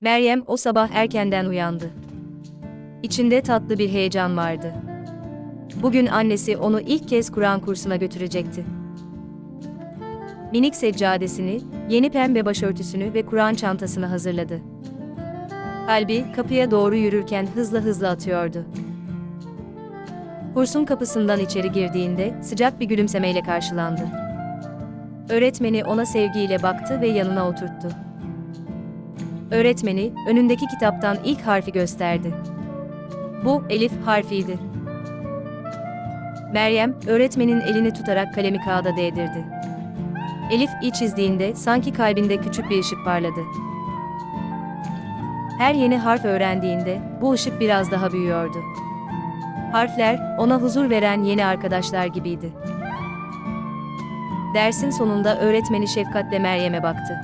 Meryem o sabah erkenden uyandı. İçinde tatlı bir heyecan vardı. Bugün annesi onu ilk kez Kur'an kursuna götürecekti. Minik seccadesini, yeni pembe başörtüsünü ve Kur'an çantasını hazırladı. Kalbi kapıya doğru yürürken hızla hızla atıyordu. Kursun kapısından içeri girdiğinde sıcak bir gülümsemeyle karşılandı. Öğretmeni ona sevgiyle baktı ve yanına oturttu. Öğretmeni önündeki kitaptan ilk harfi gösterdi. Bu elif harfiydi. Meryem öğretmenin elini tutarak kalemi kağıda değdirdi. Elif i çizdiğinde sanki kalbinde küçük bir ışık parladı. Her yeni harf öğrendiğinde bu ışık biraz daha büyüyordu. Harfler ona huzur veren yeni arkadaşlar gibiydi. Dersin sonunda öğretmeni şefkatle Meryem'e baktı.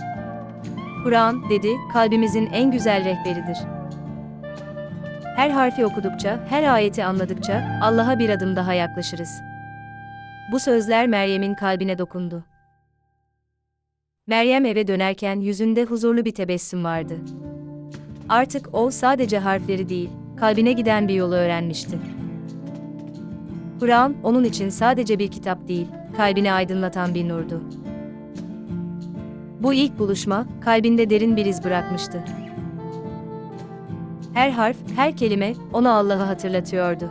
Kur'an, dedi, kalbimizin en güzel rehberidir. Her harfi okudukça, her ayeti anladıkça Allah'a bir adım daha yaklaşırız. Bu sözler Meryem'in kalbine dokundu. Meryem eve dönerken yüzünde huzurlu bir tebessüm vardı. Artık o sadece harfleri değil, kalbine giden bir yolu öğrenmişti. Kur'an onun için sadece bir kitap değil, kalbini aydınlatan bir nurdu. Bu ilk buluşma kalbinde derin bir iz bırakmıştı. Her harf, her kelime ona Allah'ı hatırlatıyordu.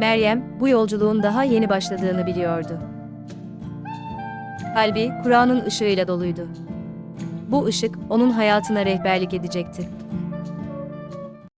Meryem bu yolculuğun daha yeni başladığını biliyordu. Kalbi Kur'an'ın ışığıyla doluydu. Bu ışık onun hayatına rehberlik edecekti.